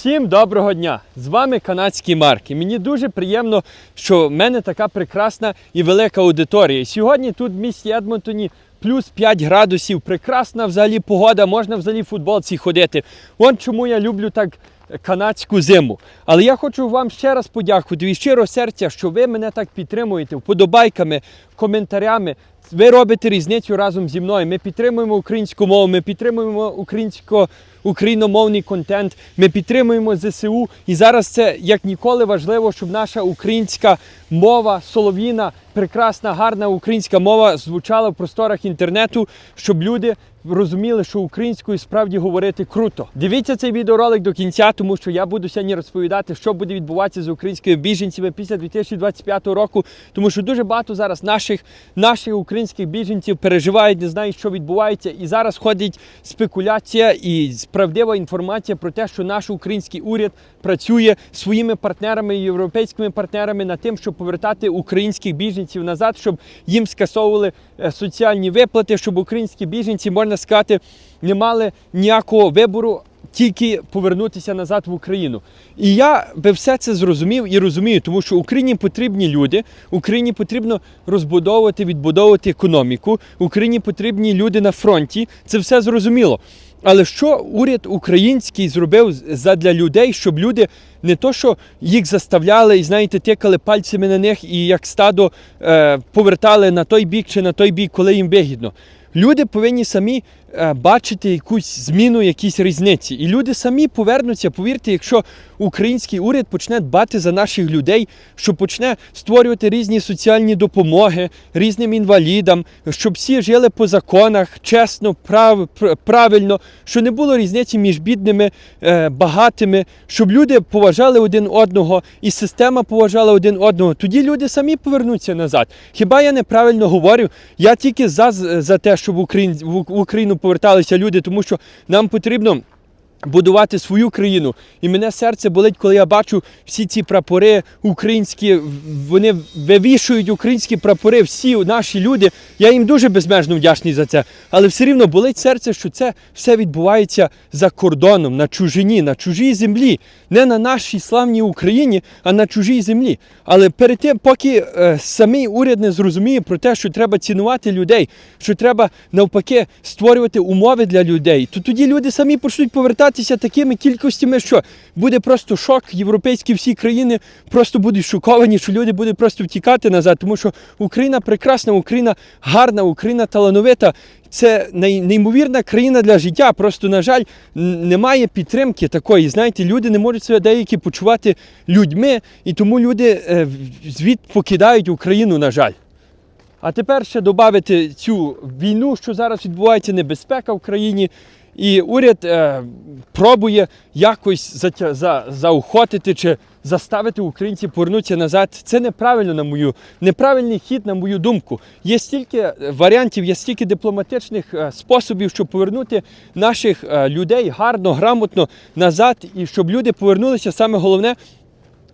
Всім доброго дня! З вами канадський Марк. І мені дуже приємно, що в мене така прекрасна і велика аудиторія. Сьогодні тут в місті Едмонтоні плюс 5 градусів. Прекрасна взагалі погода, можна взагалі в футболці ходити. Вон чому я люблю так канадську зиму. Але я хочу вам ще раз подякувати від щирого серця, що ви мене так підтримуєте вподобайками, коментарями. Ви робите різницю разом зі мною. Ми підтримуємо українську мову, ми підтримуємо українсько, україномовний контент, ми підтримуємо ЗСУ. І зараз це як ніколи важливо, щоб наша українська мова, солов'їна, прекрасна, гарна українська мова звучала в просторах інтернету, щоб люди розуміли, що українською справді говорити круто. Дивіться цей відеоролик до кінця, тому що я буду сьогодні розповідати, що буде відбуватися з українськими біженцями після 2025 року, тому що дуже багато зараз наших, наших українських біженців переживають, не знають, що відбувається. І зараз ходить спекуляція і правдива інформація про те, що наш український уряд працює своїми партнерами, європейськими партнерами над тим, щоб повертати українських біженців назад, щоб їм скасовували е, соціальні виплати, щоб українські біженці, можна сказати, не мали ніякого вибору. Тільки повернутися назад в Україну. І я би все це зрозумів і розумію, тому що Україні потрібні люди, Україні потрібно розбудовувати, відбудовувати економіку, Україні потрібні люди на фронті. Це все зрозуміло. Але що уряд український зробив задля людей, щоб люди не то, що їх заставляли і знаєте, тикали пальцями на них і як стадо е, повертали на той бік чи на той бік, коли їм вигідно. Люди повинні самі бачити якусь зміну, якісь різниці. І люди самі повернуться, повірте, якщо український уряд почне дбати за наших людей, що почне створювати різні соціальні допомоги різним інвалідам, щоб всі жили по законах, чесно, прав, правильно, що не було різниці між бідними, е, багатими, щоб люди поважали один одного і система поважала один одного. Тоді люди самі повернуться назад. Хіба я неправильно говорю? Я тільки за, за те, щоб в Україну поверталися люди, тому що нам потрібно. Будувати свою країну, і мене серце болить, коли я бачу всі ці прапори українські. Вони вивішують українські прапори, всі наші люди. Я їм дуже безмежно вдячний за це. Але все рівно болить серце, що це все відбувається за кордоном, на чужині, на чужій землі, не на нашій славній Україні, а на чужій землі. Але перед тим, поки е, самий уряд не зрозуміє про те, що треба цінувати людей, що треба навпаки створювати умови для людей, то тоді люди самі почнуть повертатися такими кількостями, що буде просто шок. Європейські всі країни просто будуть шоковані, що люди будуть просто втікати назад, тому що Україна прекрасна, Україна гарна, Україна талановита. Це неймовірна країна для життя. Просто, на жаль, немає підтримки такої. Знаєте, люди не можуть себе деякі почувати людьми, і тому люди е, звід покидають Україну, на жаль. А тепер ще додати цю війну, що зараз відбувається, небезпека в країні. І уряд е, пробує якось за, за, заохотити чи заставити українців повернутися назад. Це неправильно, на мою неправильний хід, на мою думку. Є стільки е, варіантів, є стільки дипломатичних е, способів, щоб повернути наших е, людей гарно, грамотно назад, і щоб люди повернулися. Саме головне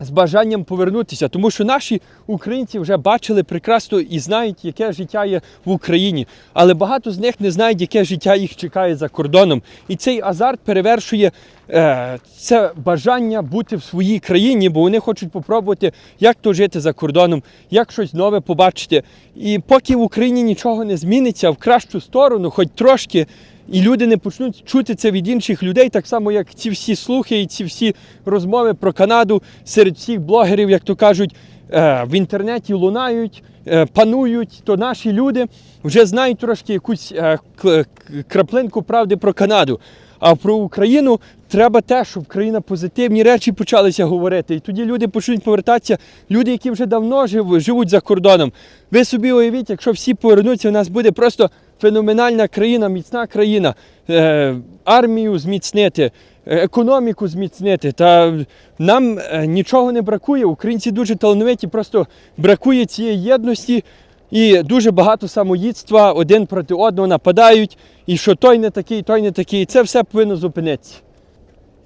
з бажанням повернутися, тому що наші українці вже бачили прекрасно і знають, яке життя є в Україні. Але багато з них не знають, яке життя їх чекає за кордоном. І цей азарт перевершує це бажання бути в своїй країні, бо вони хочуть попробувати, як то жити за кордоном, як щось нове побачити. І поки в Україні нічого не зміниться в кращу сторону, хоч трошки. І люди не почнуть чути це від інших людей, так само, як ці всі слухи і ці всі розмови про Канаду серед всіх блогерів, як то кажуть, е, в інтернеті лунають, е, панують, то наші люди вже знають трошки якусь е, краплинку правди про Канаду. А про Україну треба те, щоб країна позитивні речі почалися говорити. І тоді люди почнуть повертатися, люди, які вже давно жив, живуть за кордоном. Ви собі уявіть, якщо всі повернуться, у нас буде просто феноменальна країна, міцна країна, е, армію зміцнити, економіку зміцнити. Та нам е, нічого не бракує. Українці дуже талановиті, просто бракує цієї єдності. І дуже багато самоїдства один проти одного нападають, і що той не такий, той не такий. Це все повинно зупинитися.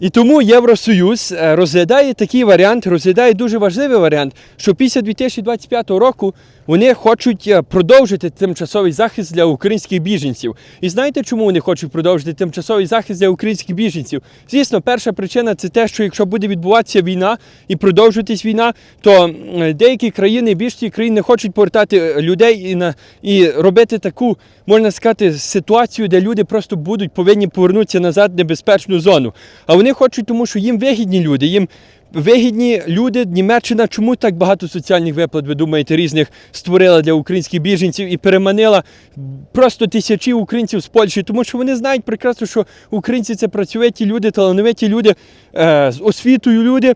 І тому Євросоюз е, розглядає такий варіант, розглядає дуже важливий варіант, що після 2025 року вони хочуть е, продовжити тимчасовий захист для українських біженців. І знаєте, чому вони хочуть продовжити тимчасовий захист для українських біженців? Звісно, перша причина це те, що якщо буде відбуватися війна і продовжуватись війна, то деякі країни, більшість країн не хочуть повертати е, людей і на і робити таку, можна сказати, ситуацію, де люди просто будуть повинні повернутися назад в небезпечну зону. А вони хочуть, тому що їм вигідні люди, їм вигідні люди. Німеччина, чому так багато соціальних виплат, ви думаєте, різних створила для українських біженців і переманила просто тисячі українців з Польщі, тому що вони знають прекрасно, що українці це працьовиті люди, талановиті люди, е, з освітою люди.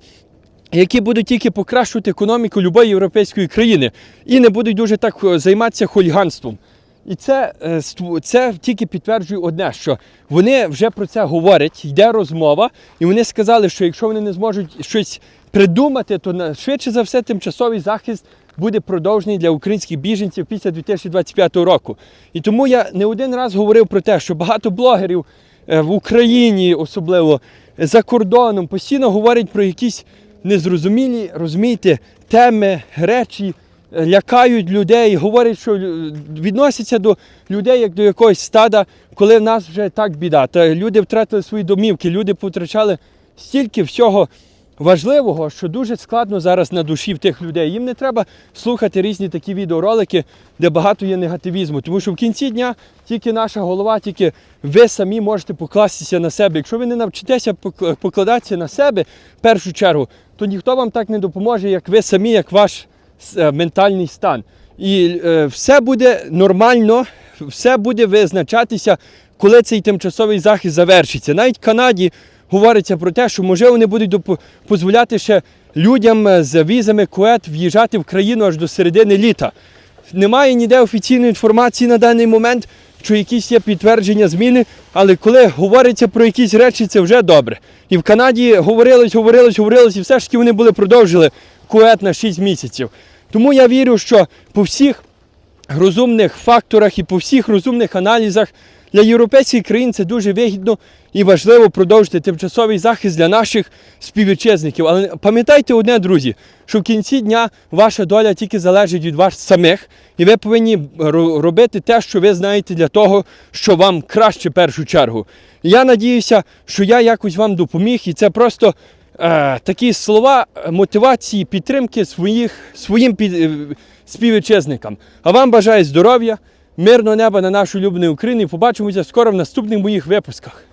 Які будуть тільки покращувати економіку любої європейської країни і не будуть дуже так е, займатися хуліганством. І це, е, це тільки підтверджує одне, що вони вже про це говорять, йде розмова, і вони сказали, що якщо вони не зможуть щось придумати, то швидше за все тимчасовий захист буде продовжений для українських біженців після 2025 року. І тому я не один раз говорив про те, що багато блогерів е, в Україні, особливо е, за кордоном, постійно говорять про якісь незрозумілі, розумієте, теми, речі, лякають людей, говорять, що е, відносяться до людей як до якогось стада, коли в нас вже так біда. Та люди втратили свої домівки, люди потрачали стільки всього важливого, що дуже складно зараз на душі в тих людей. Їм не треба слухати різні такі відеоролики, де багато є негативізму. Тому що в кінці дня тільки наша голова, тільки ви самі можете покластися на себе. Якщо ви не навчитеся пок- покладатися на себе в першу чергу, то ніхто вам так не допоможе, як ви самі, як ваш е, ментальний стан. І е, все буде нормально, все буде визначатися, коли цей тимчасовий захист завершиться. Навіть в Канаді говориться про те, що може вони будуть дозволяти ще людям е, з візами КУЕТ в'їжджати в країну аж до середини літа. Немає ніде офіційної інформації на даний момент, що якісь є підтвердження зміни, але коли говориться про якісь речі, це вже добре. І в Канаді говорилось, говорилось, говорилось, і все ж таки вони були продовжили КУЕТ на 6 місяців. Тому я вірю, що по всіх розумних факторах і по всіх розумних аналізах для європейських країн це дуже вигідно і важливо продовжити тимчасовий захист для наших співвітчизників. Але пам'ятайте одне, друзі, що в кінці дня ваша доля тільки залежить від вас самих, і ви повинні робити те, що ви знаєте для того, що вам краще в першу чергу. Я надіюся, що я якось вам допоміг, і це просто такі слова е, мотивації, підтримки своїх, своїм під, е, співвітчизникам. А вам бажаю здоров'я, мирного неба на нашу улюблену Україну і побачимося скоро в наступних моїх випусках.